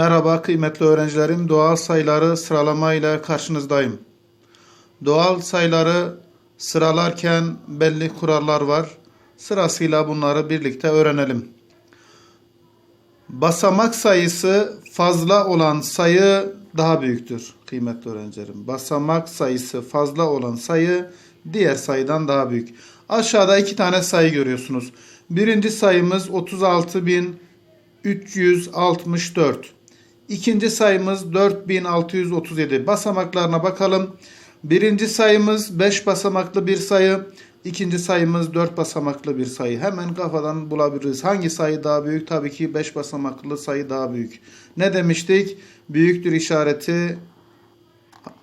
Merhaba kıymetli öğrencilerim. Doğal sayıları sıralama ile karşınızdayım. Doğal sayıları sıralarken belli kurallar var. Sırasıyla bunları birlikte öğrenelim. Basamak sayısı fazla olan sayı daha büyüktür kıymetli öğrencilerim. Basamak sayısı fazla olan sayı diğer sayıdan daha büyük. Aşağıda iki tane sayı görüyorsunuz. Birinci sayımız 36.364. İkinci sayımız 4637. Basamaklarına bakalım. Birinci sayımız 5 basamaklı bir sayı. İkinci sayımız 4 basamaklı bir sayı. Hemen kafadan bulabiliriz. Hangi sayı daha büyük? Tabii ki 5 basamaklı sayı daha büyük. Ne demiştik? Büyüktür işareti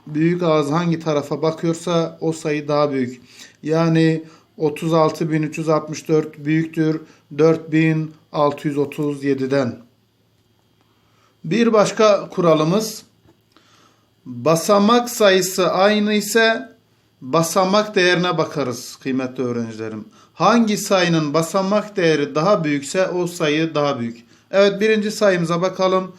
büyük ağız hangi tarafa bakıyorsa o sayı daha büyük. Yani 36.364 büyüktür 4637'den. Bir başka kuralımız basamak sayısı aynı ise basamak değerine bakarız kıymetli öğrencilerim. Hangi sayının basamak değeri daha büyükse o sayı daha büyük. Evet birinci sayımıza bakalım.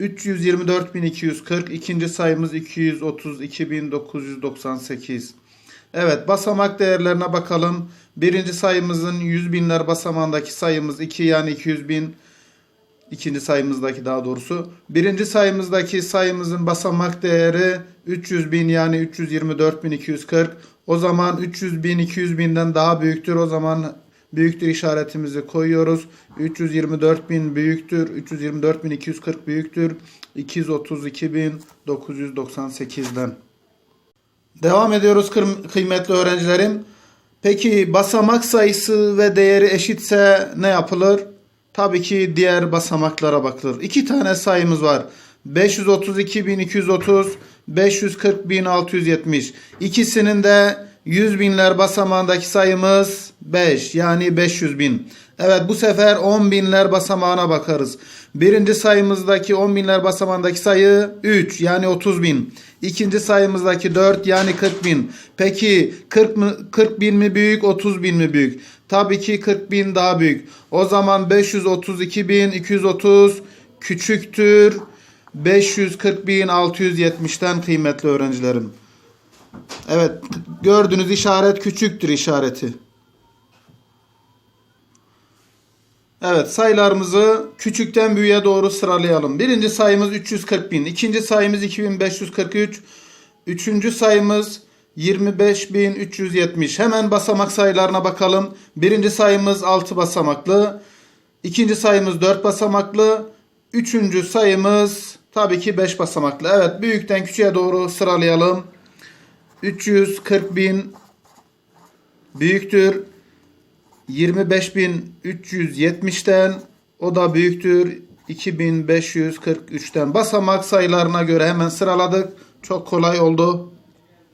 324.240 ikinci sayımız 232.998. Evet basamak değerlerine bakalım. Birinci sayımızın 100 binler basamağındaki sayımız 2 yani 200 bin. İkinci sayımızdaki daha doğrusu. Birinci sayımızdaki sayımızın basamak değeri 300 bin yani 324.240. O zaman 300 bin 200 binden daha büyüktür. O zaman büyüktür işaretimizi koyuyoruz. 324 bin büyüktür. 324 bin 240 büyüktür. 232.998'den. Devam ediyoruz kıymetli öğrencilerim. Peki basamak sayısı ve değeri eşitse ne yapılır? Tabii ki diğer basamaklara bakılır. İki tane sayımız var. 532.230, 540.670. İkisinin de 100 binler basamağındaki sayımız 5 yani 500 bin. Evet bu sefer 10 binler basamağına bakarız. Birinci sayımızdaki 10 binler basamağındaki sayı 3 yani 30 bin. İkinci sayımızdaki 4 yani 40 bin. Peki 40, mı, 40 bin mi büyük 30 bin mi büyük? Tabii ki 40 bin daha büyük. O zaman 532 bin 230 küçüktür. 540 bin 670'ten kıymetli öğrencilerim. Evet gördüğünüz işaret küçüktür işareti. Evet sayılarımızı küçükten büyüğe doğru sıralayalım. Birinci sayımız 340 bin. ikinci sayımız 2543. Üçüncü sayımız 25370. Hemen basamak sayılarına bakalım. Birinci sayımız 6 basamaklı. İkinci sayımız 4 basamaklı. Üçüncü sayımız tabii ki 5 basamaklı. Evet büyükten küçüğe doğru sıralayalım. 340 bin büyüktür 25.370'ten o da büyüktür 2543'ten basamak sayılarına göre hemen sıraladık. Çok kolay oldu.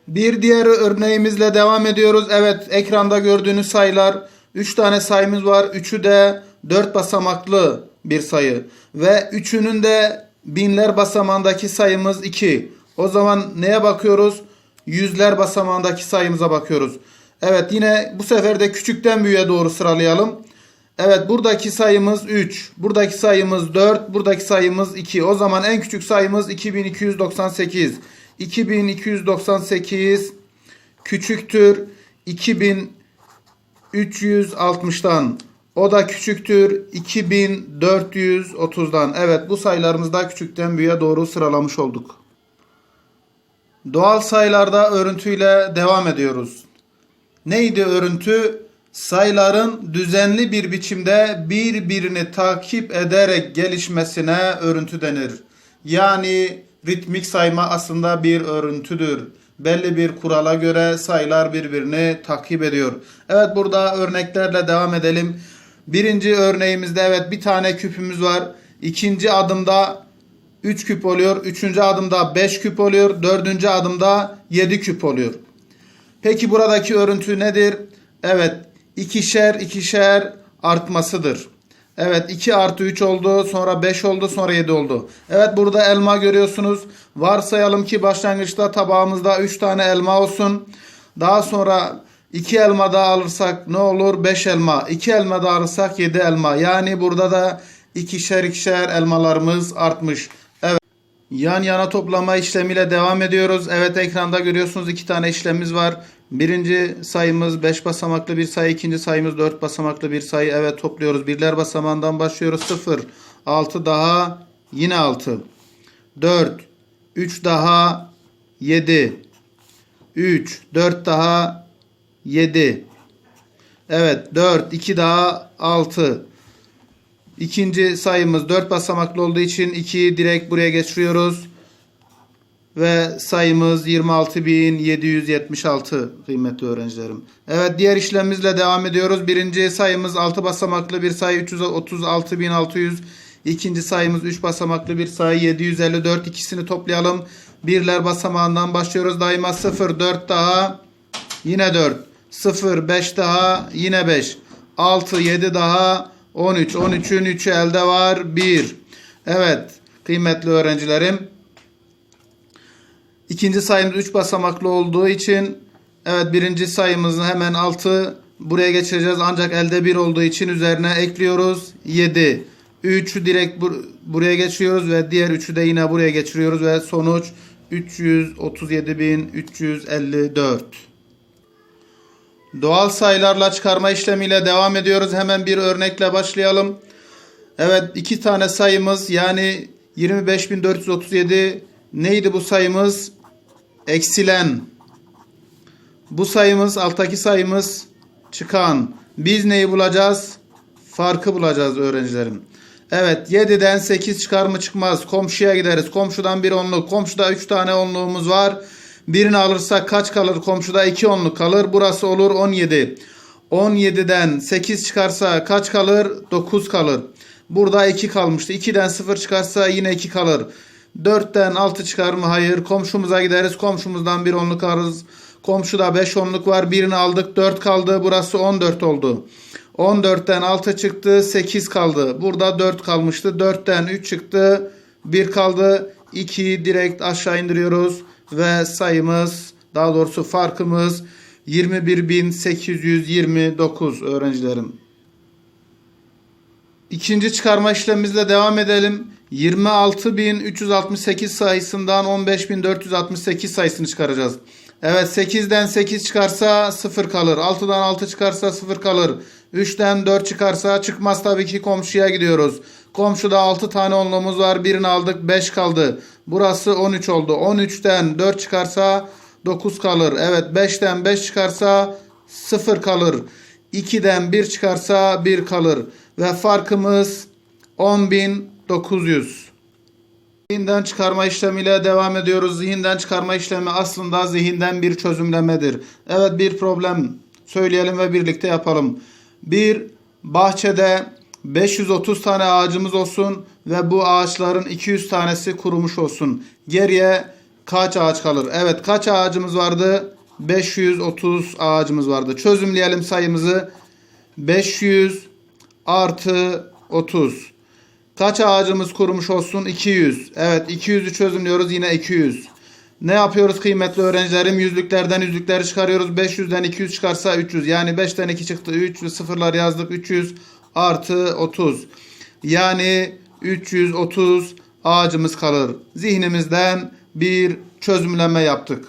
Bir diğer örneğimizle devam ediyoruz. Evet ekranda gördüğünüz sayılar 3 tane sayımız var. Üçü de 4 basamaklı bir sayı. Ve üçünün de binler basamağındaki sayımız 2. O zaman neye bakıyoruz? Yüzler basamağındaki sayımıza bakıyoruz. Evet yine bu sefer de küçükten büyüğe doğru sıralayalım. Evet buradaki sayımız 3. Buradaki sayımız 4. Buradaki sayımız 2. O zaman en küçük sayımız 2298. 2298 küçüktür 2360'dan. O da küçüktür 2430'dan. Evet bu sayılarımızı da küçükten büyüğe doğru sıralamış olduk. Doğal sayılarda örüntüyle devam ediyoruz. Neydi örüntü? Sayıların düzenli bir biçimde birbirini takip ederek gelişmesine örüntü denir. Yani ritmik sayma aslında bir örüntüdür. Belli bir kurala göre sayılar birbirini takip ediyor. Evet burada örneklerle devam edelim. Birinci örneğimizde evet bir tane küpümüz var. İkinci adımda 3 küp oluyor. Üçüncü adımda 5 küp oluyor. Dördüncü adımda 7 küp oluyor. Peki buradaki örüntü nedir? Evet ikişer ikişer artmasıdır. Evet 2 artı 3 oldu sonra 5 oldu sonra 7 oldu. Evet burada elma görüyorsunuz. Varsayalım ki başlangıçta tabağımızda 3 tane elma olsun. Daha sonra 2 elma daha alırsak ne olur? 5 elma. 2 elma daha alırsak 7 elma. Yani burada da ikişer ikişer elmalarımız artmış. Evet. Yan yana toplama işlemiyle devam ediyoruz. Evet ekranda görüyorsunuz iki tane işlemimiz var. Birinci sayımız 5 basamaklı bir sayı. ikinci sayımız 4 basamaklı bir sayı. Evet topluyoruz. Birler basamağından başlıyoruz. 0, 6 daha yine 6. 4, 3 daha 7. 3, 4 daha 7. Evet 4, 2 daha 6. İkinci sayımız 4 basamaklı olduğu için 2'yi direkt buraya geçiriyoruz. Ve sayımız 26.776 kıymetli öğrencilerim. Evet diğer işlemimizle devam ediyoruz. Birinci sayımız 6 basamaklı bir sayı 336.600. İkinci sayımız 3 basamaklı bir sayı 754. İkisini toplayalım. Birler basamağından başlıyoruz. Daima 0, 4 daha yine 4. 0, 5 daha yine 5. 6, 7 daha 13. 13'ün 3'ü elde var 1. Evet kıymetli öğrencilerim. İkinci sayımız 3 basamaklı olduğu için evet birinci sayımızın hemen altı buraya geçireceğiz. Ancak elde 1 olduğu için üzerine ekliyoruz 7. 3'ü direkt bur- buraya geçiriyoruz ve diğer 3'ü de yine buraya geçiriyoruz ve sonuç 337.354. Doğal sayılarla çıkarma işlemiyle devam ediyoruz. Hemen bir örnekle başlayalım. Evet iki tane sayımız yani 25.437 neydi bu sayımız? Eksilen. Bu sayımız alttaki sayımız çıkan. Biz neyi bulacağız? Farkı bulacağız öğrencilerim. Evet 7'den 8 çıkar mı çıkmaz. Komşuya gideriz. Komşudan bir onluk. Komşuda 3 tane onluğumuz var. Birini alırsak kaç kalır? Komşuda 2 onluk kalır. Burası olur 17. 17'den 8 çıkarsa kaç kalır? 9 kalır. Burada 2 kalmıştı. 2'den 0 çıkarsa yine 2 kalır. 4'ten 6 çıkar mı? Hayır. Komşumuza gideriz. Komşumuzdan bir onluk alırız. Komşuda 5 onluk var. Birini aldık. 4 kaldı. Burası 14 oldu. 14'ten 6 çıktı. 8 kaldı. Burada 4 kalmıştı. 4'ten 3 çıktı. 1 kaldı. 2'yi direkt aşağı indiriyoruz. Ve sayımız daha doğrusu farkımız 21.829 öğrencilerim. İkinci çıkarma işlemimizle devam edelim. 26.368 sayısından 15.468 sayısını çıkaracağız. Evet 8'den 8 çıkarsa 0 kalır. 6'dan 6 çıkarsa 0 kalır. 3'ten 4 çıkarsa çıkmaz tabii ki komşuya gidiyoruz. Komşuda 6 tane onluğumuz var. Birini aldık 5 kaldı. Burası 13 oldu. 13'ten 4 çıkarsa 9 kalır. Evet 5'ten 5 çıkarsa 0 kalır. 2'den 1 çıkarsa 1 kalır. Ve farkımız 10.900. Zihinden çıkarma işlemiyle devam ediyoruz. Zihinden çıkarma işlemi aslında zihinden bir çözümlemedir. Evet bir problem söyleyelim ve birlikte yapalım. Bir bahçede 530 tane ağacımız olsun ve bu ağaçların 200 tanesi kurumuş olsun. Geriye kaç ağaç kalır? Evet kaç ağacımız vardı? 530 ağacımız vardı. Çözümleyelim sayımızı. 500 artı 30. Kaç ağacımız kurumuş olsun? 200. Evet 200'ü çözümlüyoruz yine 200. Ne yapıyoruz kıymetli öğrencilerim? Yüzlüklerden yüzlükleri çıkarıyoruz. 500'den 200 çıkarsa 300. Yani 5'ten 2 çıktı 3 ve sıfırlar yazdık 300 artı 30. Yani 330 ağacımız kalır. Zihnimizden bir çözümleme yaptık.